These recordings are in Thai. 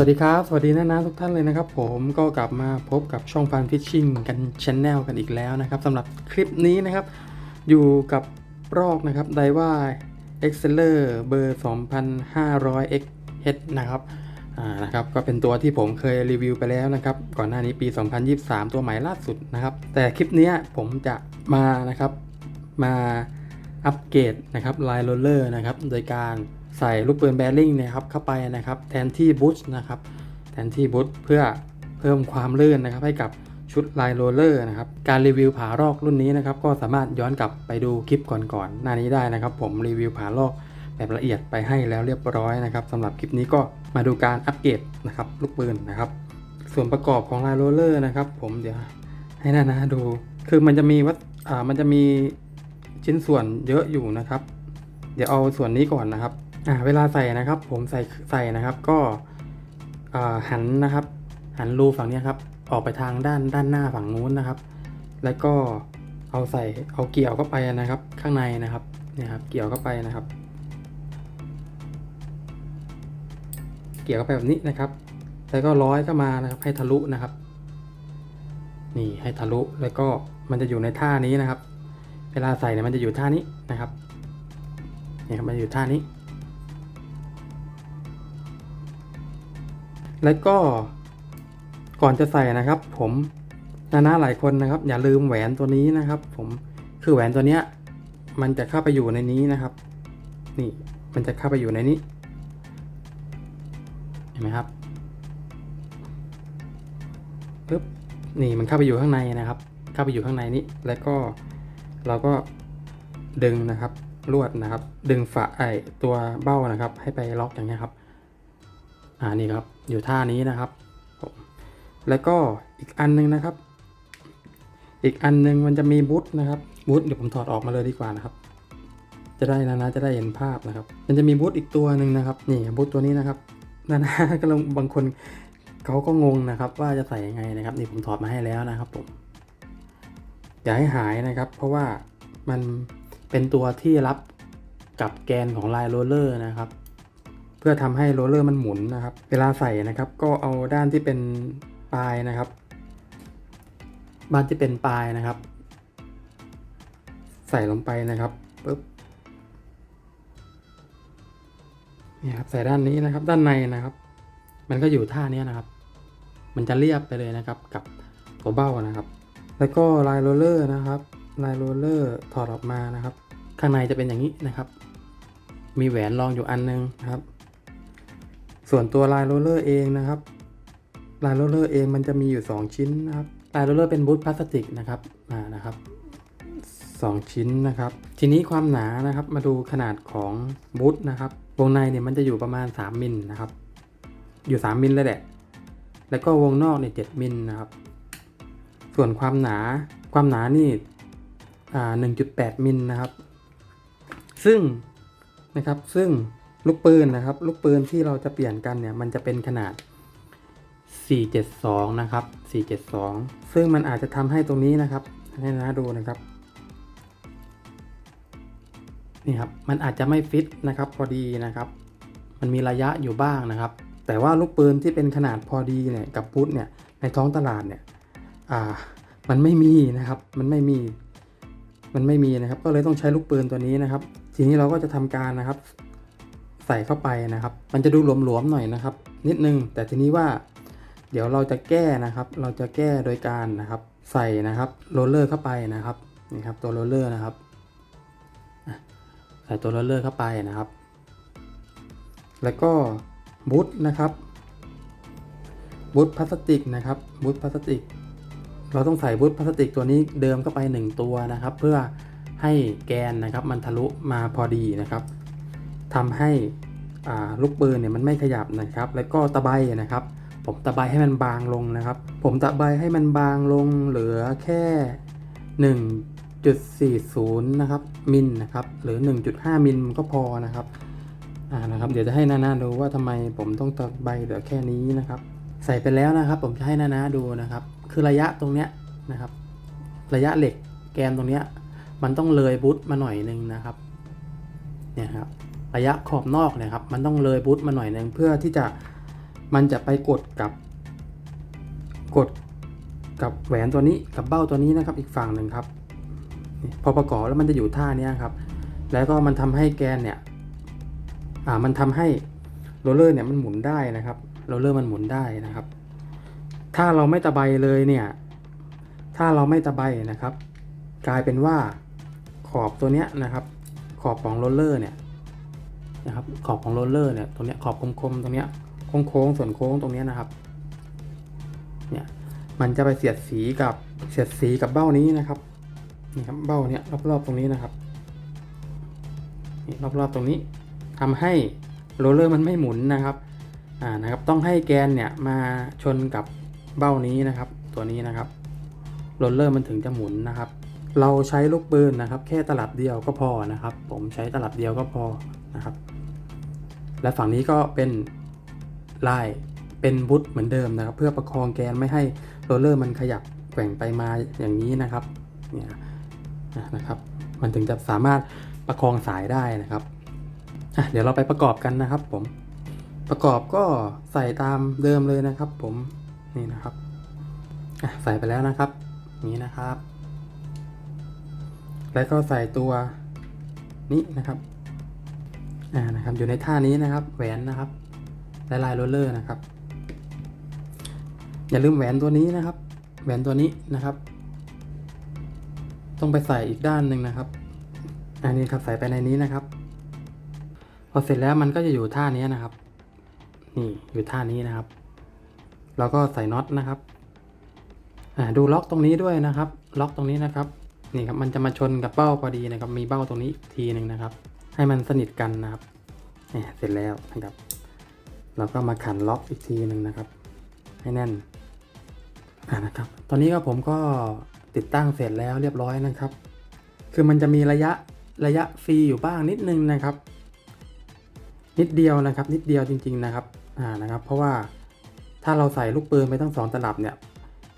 วัสดีครับ สวัสดีนะนะทุกท่านเลยนะครับผมก็กลับมาพบกับช่องฟันฟิชชิ่งกันชแนลกันอีกแล้วนะครับสำหรับคลิปนี้นะครับ อยู่กับรอกนะครับไดว่า Exceller เบอร์ 2500 XH นะครับอ่านะครับก็เป็นตัวที่ผมเคยรีวิวไปแล้วนะครับ ก่อนหน้านี้ปี 2023 ตัวใหม่ล่าสุดนะครับ แต่คลิปนี้ผมจะมานะครับมา อัปเกรดนะครับไลน์โรลเลอร์นะครับโดยการใส่ลูกปืนแบริ่งนะครับเข้าไปนะครับแทนที่บูสต์นะครับแทนที่บูสต์เพื่อเพิ่มความลื่นนะครับให้กับชุดไลน์โรลเลอร์นะครับการรีวิวผารอกรุ่นนี้นะครับก็สามารถย้อนกลับไปดูคลิปก่อนๆหน้านี้ได้นะครับ ผมรีวิวผารอกแบบละเอียดไปให้แล้วเรียบร้อยนะครับสำหรับคลิปนี้ก็มาดูการอัปเกรดนะครับลูกปืนนะครับส่วนประกอบของไลน์โรลเลอร์นะครับผมเดี๋ยวให้นานาดูคือมันจะมีวัดอ่ามันจะมี ชิ้นส่วนเยอะอยู่นะครับ เดี๋ยวเอาส่วนนี้ก่อนนะครับอ่าเวลาใส่นะครับ ผมใส่ใส่นะครับก็อ่าหันนะครับ หันรูฝั่งนี้ครับ ออกไปทางด้านด้านหน้าฝั่งนู้นนะครับ แล้วก็เอาใส่เอาเกี่ยวเข้าไปนะครับ ข้างในนะครับเนี่ยครับ เกี่ยวเข้าไปนะครับ เกี่ยวเข้าไปแบบนี้นะครับแล้วก็ร้อยเข้ามานะครับ ให้ทะลุนะครับ นี่ให้ทะลุแล้วก็มันจะอยู่ในท่านี้นะครับ เวลาใส่เนี่ยมันจะอยู่ท่านี้นะครับนี่ครับมันอยู่ท่านี้ แล้วก็ก่อนจะใส่นะครับ ผมนานาหลายคนนะครับ อย่าลืมแหวนตัวนี้นะครับ ผมคือแหวนตัวเนี้ยมันจะเข้าไปอยู่ในนี้นะครับ นี่มันจะเข้าไปอยู่ในนี้เห็นไหมครับปึ๊บนี่มันเข้าไปอยู่ข้างในนะครับ เข้าไปอยู่ข้างในนี้แล้วก็ เราก็ดึงนะครับลวดนะครับ ดึงฝาไอตัวเบ้านะครับ ให้ไปล็อกอย่างเงี้ยครับอ่านี่ครับอยู่ท่านี้นะครับแล้วก็อีกอันนึงนะครับ อีกอันนึงมันจะมีบูทนะครับบูทเดี๋ยวผมถอดออกมาเลยดีกว่านะครับ จะได้นะนะจะได้เห็นภาพนะครับ มันจะมีบูทอีกตัวหนึ่งนะครับนี่บูทตัวนี้นะครับนานะก็ลงบางคนเขาก็งงนะครับ ว่าจะใส่ยังไงนะครับ นี่ผมถอดมาให้แล้วนะครับผม อย่าให้หายนะครับ เพราะว่ามันเป็นตัวที่รับกับแกนของลายโรลเลอร์นะครับ เพื่อทำให้โรลเลอร์มันหมุนนะครับ เวลาใส่นะครับก็เอาด้านที่เป็นปลายนะครับด้านที่เป็นปลายนะครับ ใส่ลงไปนะครับปึ๊บนี่ครับใส่ด้านนี้นะครับ ด้านในนะครับ มันก็อยู่ท่านี้นะครับ มันจะเรียบไปเลยนะครับกับตัวเบ้านะครับ แล้วก็ลายโรลเลอร์นะครับลายโรลเลอร์ถอดออกมานะครับ ข้างในจะเป็นอย่างนี้นะครับ มีแหวนรองอยู่อันนึงนะครับ ส่วนตัวลายโรลเลอร์เองนะครับลายโรลเลอร์เองมันจะมีอยู่ 2 ชิ้นนะครับลายโรลเลอร์เป็นบูทพลาสติกนะครับมานะครับ 2 ชิ้นนะครับ ทีนี้ความหนานะครับมาดูขนาดของบูทนะครับวงในเนี่ยมันจะอยู่ประมาณ 3มิลนะครับ อยู่ 3มิลเลยแหละ แล้วก็วงนอกเนี่ย7มิลนะครับ ส่วนความหนาความหนานี่อ่า1.8มิลนะครับ ซึ่งนะครับซึ่งลูกปืนนะครับ ลูกปืนที่เราจะเปลี่ยนกันเนี่ยมันจะเป็นขนาด 472 นะครับ 472 ซึ่งมันอาจจะทำให้ตรงนี้นะครับ ให้นะดูนะครับ นี่ครับ มันอาจจะไม่ฟิตนะครับ พอดีนะครับ มันมีระยะอยู่บ้างนะครับ แต่ว่าลูกปืนที่เป็นขนาดพอดีเนี่ยกับพุทธเนี่ยในท้องตลาดเนี่ย อ่ามันไม่มีนะครับ มันไม่มี มันไม่มีนะครับ ก็เลยต้องใช้ลูกปืนตัวนี้นะครับ ทีนี้เราก็จะทำการนะครับ ใส่เข้าไปนะครับ มันจะดูหลวมๆหน่อยนะครับ นิดนึง แต่ทีนี้ว่า เดี๋ยวเราจะแก้นะครับ เราจะแก้โดยการนะครับ ใส่นะครับโรลเลอร์เข้าไปนะครับนี่ครับตัวโรลเลอร์นะครับใส่ตัวโรลเลอร์เข้าไปนะครับ แล้วก็บูทนะครับบูทพลาสติกนะครับบูทพลาสติก เราต้องใส่บูทพลาสติกตัวนี้เดิมเข้าไป 1 ตัวนะครับ เพื่อให้แกนนะครับมันทะลุมาพอดีนะครับทำให้ลูกปืนเนี่ยมันไม่ขยับนะครับ แล้วก็ตะไบนะครับ ผมตะไบให้มันบางลงนะครับ ผมตะไบให้มันบางลงเหลือแค่ 1.40 นะครับมิลนะครับหรือ 1.5 มิลก็พอนะครับอ่านะครับ เดี๋ยวจะให้นานาดูว่าทำไมผมต้องตะไบเหลือแค่นี้นะครับ ใส่ไปแล้วนะครับ ผมจะให้นานาดูนะครับ คือระยะตรงเนี้ยนะครับ ระยะเหล็กแกนตรงเนี้ยมันต้องเลยบูทมาหน่อยนึงนะครับเนี่ยครับระยะขอบนอกเนี่ยครับมันต้องเลยบูทมาหน่อยนึงเพื่อที่จะมันจะไปกดกับกดกับแหวนตัวนี้กับเบ้าตัวนี้นะครับอีกฝั่งหนึ่งครับพอประกอบแล้วมันจะอยู่ท่านี้ครับ แล้วก็มันทำให้แกนเนี่ยอ่ามันทำให้โรลเลอร์เนี่ยมันหมุนได้นะครับโรลเลอร์มันหมุนได้นะครับ ถ้าเราไม่ตะไบเลยเนี่ย ถ้าเราไม่ตะไบนะครับ กลายเป็นว่าขอบตัวเนี้ยนะครับ ขอบของโรลเลอร์เนี่ยนะครับ ขอบของโรลเลอร์เนี่ยตรงเนี้ยขอบคมๆตรงเนี้ยโค้งๆส่วนโค้งตรงเนี้ยนะครับ เนี่ยมันจะไปเสียดสีกับเสียดสีกับเบ้านี้นะครับนี่ครับเบ้าเนี้ยรอบๆตรงนี้นะครับนี่รอบๆตรงนี้ทำให้โรลเลอร์มันไม่หมุนนะครับอ่านะครับต้องให้แกนเนี่ยมาชนกับ เบ้านี้นะครับตัวนี้นะครับโรลเลอร์มันถึงจะหมุนนะครับ เราใช้ลูกปืนนะครับ แค่ตลับเดียวก็พอนะครับ ผมใช้ตลับเดียวก็พอนะครับ และฝั่งนี้ก็เป็นลายเป็นบุตเหมือนเดิมนะครับ เพื่อประคองแกนไม่ให้โรลเลอร์มันขยับแกว่งไปมาอย่างนี้นะครับเนี่ยนะครับ มันถึงจะสามารถประคองสายได้นะครับเดี๋ยวเราไปประกอบกันนะครับผมประกอบก็ใส่ตามเดิมเลยนะครับผม นี่นะครับใส่ไปแล้วนะครับนี้นะครับ แล้วก็ใส่ตัวนี้นะครับอ่านะครับ อยู่ในท่านี้นะครับ แหวนนะครับและลายโรลเลอร์นะครับ อย่าลืมแหวนตัวนี้นะครับ แหวนตัวนี้นะครับ ต้องไปใส่อีกด้านหนึ่งนะครับ อันนี้ครับใส่ไปในนี้นะครับ พอเสร็จแล้วมันก็จะอยู่ท่านี้นะครับ นี่อยู่ท่านี้นะครับ แล้วก็ใส่น็อตนะครับอ่าดูล็อกตรงนี้ด้วยนะครับ ล็อกตรงนี้นะครับนี่ครับมันจะมาชนกับเบ้าพอดีนะครับ มีเบ้าตรงนี้อีกทีหนึ่งนะครับ ให้มันสนิทกันนะครับนี่เสร็จแล้วนะครับ เราก็มาขันล็อกอีกทีหนึ่งนะครับ ให้แน่นอ่านะครับ ตอนนี้ก็ผมก็ติดตั้งเสร็จแล้วเรียบร้อยนะครับ คือมันจะมีระยะระยะฟรีอยู่บ้างนิดนึงนะครับ นิดเดียวนะครับ นิดเดียวจริง ๆนะครับอ่านะครับ เพราะว่า ถ้าเราใส่ลูกปืนไปทั้งสองตลับเนี่ย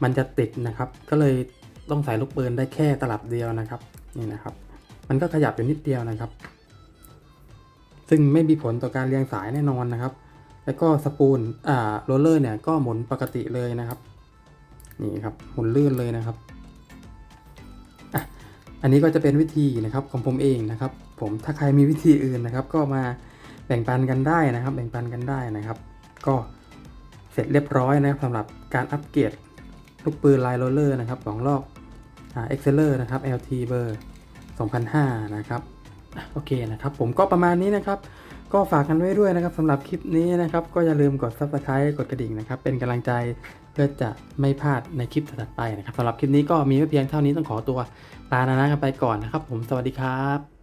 มันจะติดนะครับ ก็เลยต้องใส่ลูกปืนได้แค่ตลับเดียวนะครับ นี่นะครับ มันก็ขยับอยู่นิดเดียวนะครับ ซึ่งไม่มีผลต่อการเรียงสายแน่นอนนะครับ แล้วก็สปูลอ่าโรลเลอร์เนี่ยก็หมุนปกติเลยนะครับ นี่ครับ หมุนลื่นเลยนะครับอันนี้ก็จะเป็นวิธีนะครับของผมเองนะครับ ผมถ้าใครมีวิธีอื่นนะครับ ก็มาแบ่งปันกันได้นะครับ แบ่งปันกันได้นะครับ ก็ เสร็จเรียบร้อยนะครับสำหรับการอัปเกรดลูกปืนลายโรลเลอร์นะครับสองรอบอ่าเอ็กเซลเลอร์นะครับ LT เบอร์2005 นะครับโอเคนะครับผมก็ประมาณนี้นะครับ ก็ฝากกันไว้ด้วยนะครับสำหรับคลิปนี้นะครับ ก็อย่าลืมกด subscribe กดกระดิ่งนะครับ เป็นกำลังใจเพื่อจะไม่พลาดในคลิปถัดไปนะครับสำหรับคลิปนี้ก็มีไว้เพียงเท่านี้ต้องขอตัวลานานากันไปก่อนนะครับ ผมสวัสดีครับ